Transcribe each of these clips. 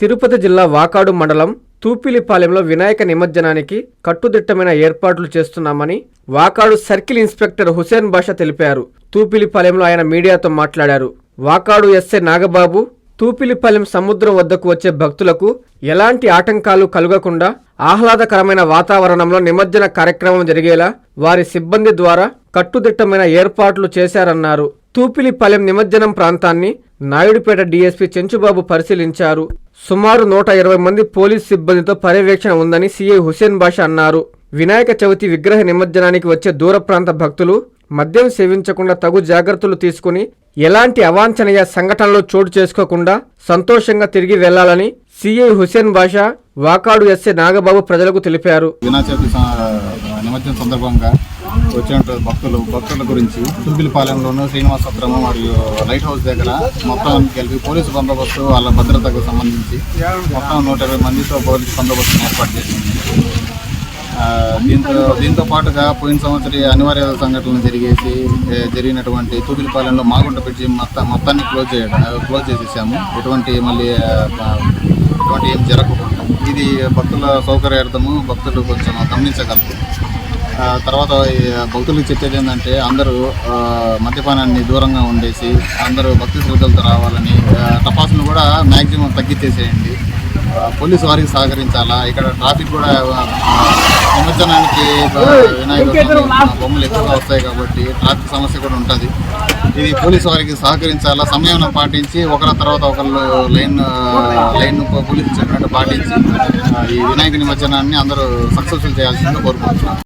తిరుపతి జిల్లా వాకాడు మండలం తూపిలిపాలెంలో వినాయక నిమజ్జనానికి కట్టుదిట్టమైన ఏర్పాట్లు చేస్తున్నామని వాకాడు సర్కిల్ ఇన్స్పెక్టర్ హుసేన్ బాషా తెలిపారు. తూపిలిపాలెంలో ఆయన మీడియాతో మాట్లాడారు. వాకాడు ఎస్ఏ నాగబాబు తూపిలిపాలెం సముద్రం వద్దకు వచ్చే భక్తులకు ఎలాంటి ఆటంకాలు కలుగకుండా ఆహ్లాదకరమైన వాతావరణంలో నిమజ్జన కార్యక్రమం జరిగేలా వారి సిబ్బంది ద్వారా కట్టుదిట్టమైన ఏర్పాట్లు చేశారన్నారు. తూపిలిపాలెం నిమజ్జనం ప్రాంతాన్ని నాయుడుపేట డీఎస్పీ చెంచుబాబు పరిశీలించారు. సుమారు నూట ఇరవై మంది పోలీస్ సిబ్బందితో పర్యవేక్షణ ఉందని సీఐ హుసేన్ బాషా అన్నారు. వినాయక చవితి విగ్రహ నిమజ్జనానికి వచ్చే దూర ప్రాంత భక్తులు మద్యం సేవించకుండా తగు జాగ్రత్తలు తీసుకుని ఎలాంటి అవాంఛనీయ సంఘటనలు చోటు చేసుకోకుండా సంతోషంగా తిరిగి వెళ్ళాలని సీఐ హుసేన్ బాషా వాకాడు ఎస్ఏ నాగబాబు ప్రజలకు తెలిపారు. నిమజ్జనం సందర్భంగా వచ్చినట్టు భక్తులు భక్తుల గురించి తుల్పిలిపాలెంలోను శ్రీనివాసపురము మరియు లైట్ హౌస్ దగ్గర మొత్తం కలిపి పోలీసు బందోబస్తు వాళ్ళ భద్రతకు సంబంధించి మొత్తం నూట ఇరవై మందితో పోలీసు బందోబస్తును ఏర్పాటు చేసింది. దీంతో దీంతో పాటుగా పోయిన సంవత్సరం అనివార్య సంఘటనలు జరిగేసి జరిగినటువంటి తూపిలిపాలెంలో మాగుంట పెట్టి మొత్తం మొత్తాన్ని క్లోజ్ చేయడం క్లోజ్ చేసేసాము. ఎటువంటి మళ్ళీ ఎటువంటి ఏం జరగకుండా. ఇది భక్తుల సౌకర్యార్థము భక్తులు కొంచెం గమనించగలుగుతాం తర్వాత భక్తులకు చెప్పేది ఏంటంటే అందరూ మద్యపానాన్ని దూరంగా ఉండేసి అందరూ భక్తి శ్రద్ధలతో రావాలని టపాసులు కూడా మ్యాక్సిమం తగ్గించేసేయండి పోలీసు వారికి సహకరించాలా? ఇక్కడ ట్రాఫిక్ కూడా చవితి బొమ్మలు ఎక్కువగా వస్తాయి కాబట్టి ట్రాఫిక్ సమస్య కూడా ఉంటుంది. ఇది పోలీసు వారికి సహకరించాలా? సమయం పాటించి ఒకరి తర్వాత ఒకళ్ళు లైన్ లైన్ పోలీసు చెప్పినట్టు పాటించి ఈ వినాయక నిమజ్జనాన్ని అందరూ సక్సెస్ఫుల్ చేయాల్సిందిగా కోరుకుంటున్నాను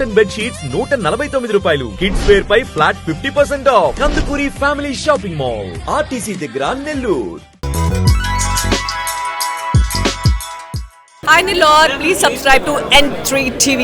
కాటన్ బెడ్ షీట్స్ నూట నలభై తొమ్మిది రూపాయలు. కిడ్స్ వేర్ పై flat fifty percent off Kandukuri family shopping mall RTC దగ్గర Nellore. Hi Nilor, please subscribe to N3 TV.